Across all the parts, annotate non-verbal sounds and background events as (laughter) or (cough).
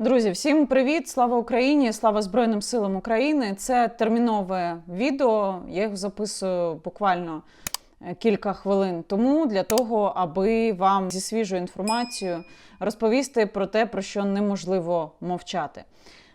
Друзі, всім привіт! Слава Україні! Слава Збройним силам України! Це термінове відео. Я його записую буквально е, кілька хвилин тому для того, аби вам зі свіжою інформацією розповісти про те, про що неможливо мовчати.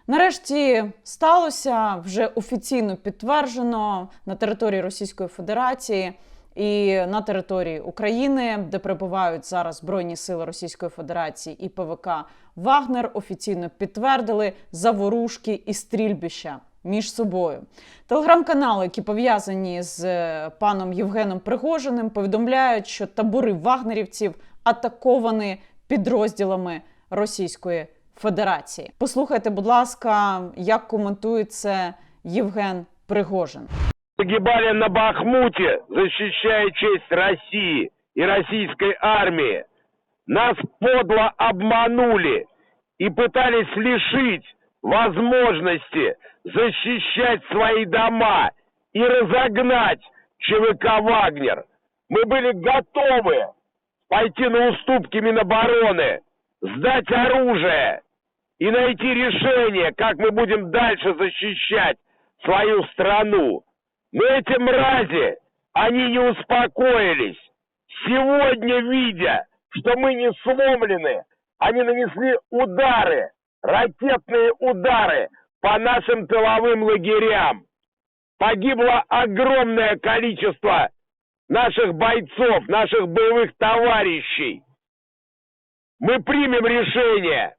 Нарешті сталося вже офіційно підтверджено на території Російської Федерації і на території України, де перебувають зараз Збройні Сили Російської Федерації і ПВК Вагнер, офіційно підтвердили заворушки і стрільбища між собою. Телеграм-канали, які пов'язані з е, паном Євгеном Пригожиним, повідомляють, що табори вагнерівців атаковані підрозділами Російської Федерації. Послухайте, будь ласка, як коментує це Євген Пригожин. погибали на Бахмуте, защищая честь России и российской армии. Нас подло обманули и пытались лишить возможности защищать свои дома и разогнать ЧВК «Вагнер». Мы были готовы пойти на уступки Минобороны, сдать оружие и найти решение, как мы будем дальше защищать свою страну. Но эти мрази, они не успокоились. Сегодня, видя, что мы не сломлены, они нанесли удары, ракетные удары по нашим тыловым лагерям. Погибло огромное количество наших бойцов, наших боевых товарищей. Мы примем решение,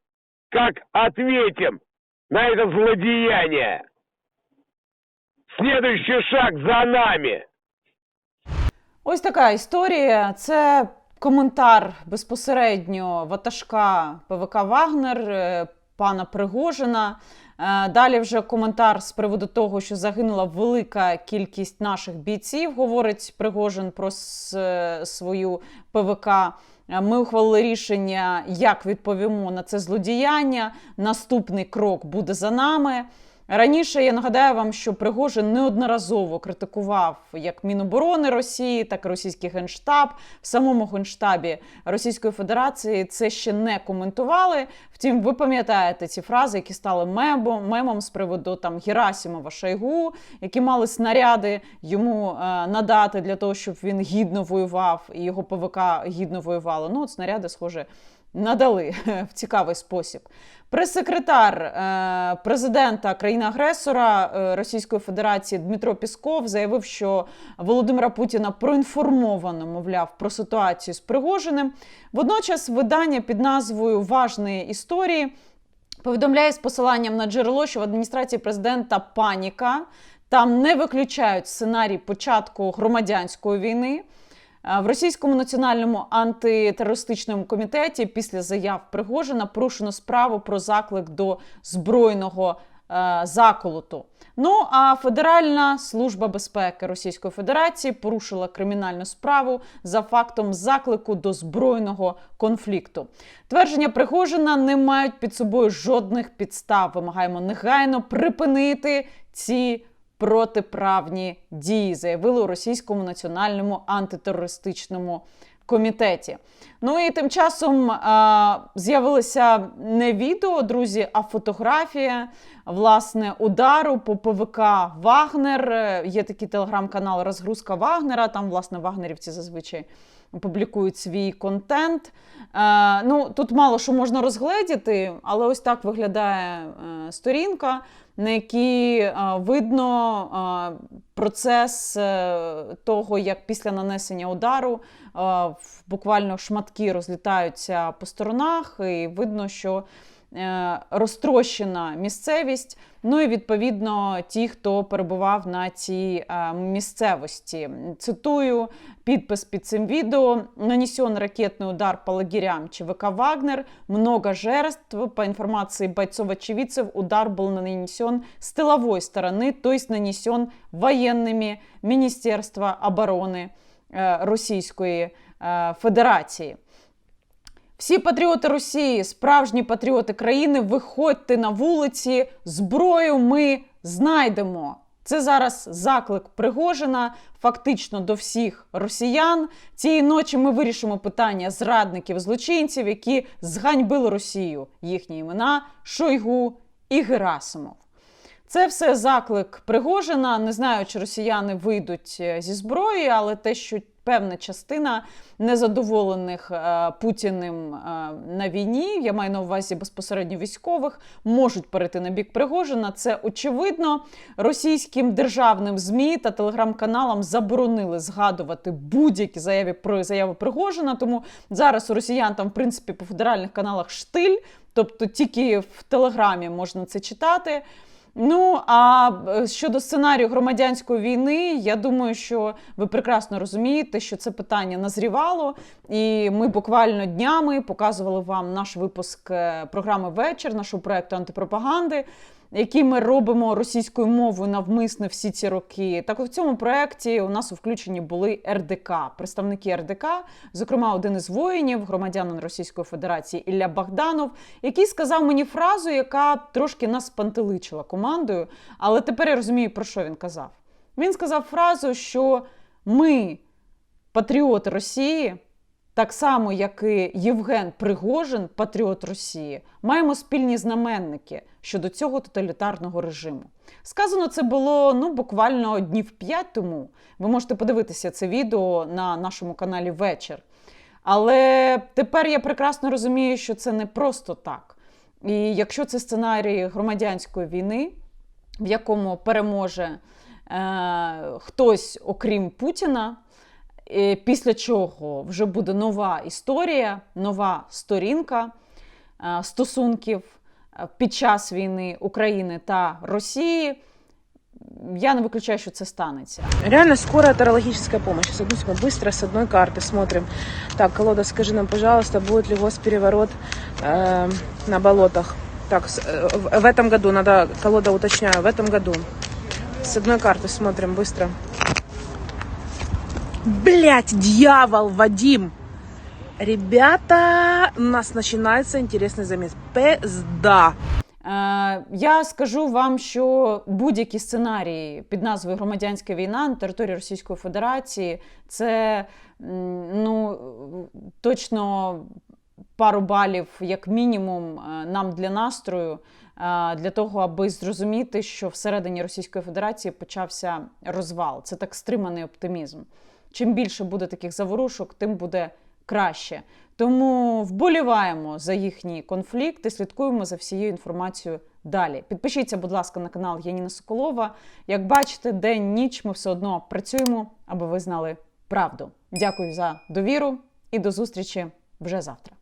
как ответим на это злодеяние. Следующий шаг за нами. Ось така історія. Це коментар безпосередньо ватажка ПВК Вагнер, е, пана Пригожина. Е, Далі вже коментар з приводу того, що загинула велика кількість наших бійців, говорить Пригожин про е, свою ПВК. Ми ухвалили рішення, як відповімо на це злодіяння. Наступний крок буде за нами. Раніше я нагадаю вам, що Пригожин неодноразово критикував як Міноборони Росії, так і російський генштаб. В самому генштабі Російської Федерації це ще не коментували. Втім, ви пам'ятаєте ці фрази, які стали мемом, мемом з приводу там Герасімова Шойгу, які мали снаряди йому е, надати для того, щоб він гідно воював, і його ПВК гідно воювало. Ну, от снаряди, схоже, надали (laughs) в цікавий спосіб. Прес-секретар е, президента країни-агресора е, Російської Федерації Дмитро Пісков заявив, що Володимира Путіна проінформовано, мовляв, про ситуацію з Пригожиним. Водночас видання під назвою Важні історії повідомляє з посиланням на джерело, що в адміністрації президента паніка. Там не виключають сценарій початку громадянської війни. В російському національному антитерористичному комітеті після заяв Пригожина порушено справу про заклик до збройного е, заколоту. Ну а Федеральна служба безпеки Російської Федерації порушила кримінальну справу за фактом заклику до збройного конфлікту. Твердження Пригожина не мають під собою жодних підстав. Вимагаємо негайно припинити ці протиправні дії, заявили у російському національному антитерористичному комітеті. Ну і тим часом а, з'явилося не відео, друзі, а фотографія власне удару по ПВК Вагнер. Е, Є такий телеграм-канал Розгрузка Вагнера. Там, власне, вагнерівці зазвичай публікують свій контент. Е, ну, тут мало що можна розгледіти, але ось так виглядає е, сторінка, на якій е, видно е, процес е, того, як після нанесення удару е, буквально шматки розлітаються по сторонах, і видно, що розтрощена місцевість. Ну і відповідно ті, хто перебував на цій е, місцевості. Цитую підпис під цим відео: нанесен ракетний удар по лагерям ЧВК Вагнер. Много жертв. По информации бойцов-очевидцев, удар был нанесен с тыловой стороны, то есть нанесен военными Министерства обороны е, Російської е, Федерації. Всі патріоти Росії, справжні патріоти країни, виходьте на вулиці, зброю ми знайдемо. Це зараз заклик Пригожина, фактично до всіх росіян. Цієї ночі ми вирішимо питання зрадників, злочинців, які зганьбили Росію. Їхні імена Шойгу і Герасимов. Це все заклик Пригожина. Не знаю, чи росіяни вийдуть е, зі зброї, але те, що певна частина незадоволених е, Путіним е, на війні, я маю на увазі безпосередньо військових, можуть перейти на бік Пригожина. Це очевидно. Російським державним змі та телеграм-каналам заборонили згадувати будь-які заяви про заяви Пригожина. Тому зараз у росіян там, в принципі, по федеральних каналах штиль, тобто тільки в телеграмі можна це читати. Ну а е, щодо сценарію громадянської війни, я думаю, що ви прекрасно розумієте, що це питання назрівало, і ми буквально днями показували вам наш випуск е, програми Вечір, нашого проекту антипропаганди, який ми робимо російською мовою навмисне всі ці роки. Так, в цьому проєкті у нас включені були РДК, представники РДК, зокрема, один із воїнів, громадянин Російської Федерації Ілля Богданов, який сказав мені фразу, яка трошки нас спантеличила командою. Але тепер я розумію, про що він казав. Він сказав фразу, що ми, патріоти Росії, так само, як і Євген Пригожин, патріот Росії, маємо спільні знаменники щодо цього тоталітарного режиму. Сказано це було ну буквально днів п'ять тому. Ви можете подивитися це відео на нашому каналі Вечір. Але тепер я прекрасно розумію, що це не просто так. І якщо це сценарій громадянської війни, в якому переможе е, хтось, окрім Путіна, після чого вже буде нова історія, нова сторінка е, стосунків е, під час війни України та Росії. Я не виключаю, що це станеться. Реально скорая тарологическая помощь. Сейчас, одну секунду, быстро с одной карты смотрим. Так, колода, скажи нам, пожалуйста, будет ли госпереворот э, на болотах? Так, с- э, в, в этом году, надо, колода уточняю, в этом году. С одной карты смотрим быстро. Блять, дьявол, Вадим! Ребята, у нас начинается интересный замес. Пизда. Е, Я скажу вам, що будь-які сценарії під назвою Громадянська війна на території Російської Федерації це ну точно пару балів, як мінімум, е, нам для настрою, е, для того, аби зрозуміти, що всередині Російської Федерації почався розвал. Це так стриманий оптимізм. Чим більше буде таких заворушок, тим буде краще. Тому вболіваємо за їхній конфлікт і слідкуємо за всією інформацією далі. Підпишіться, будь ласка, на канал Яніна Соколова. Як бачите, день ніч ми все одно працюємо, аби ви знали правду. Дякую за довіру і до зустрічі вже завтра.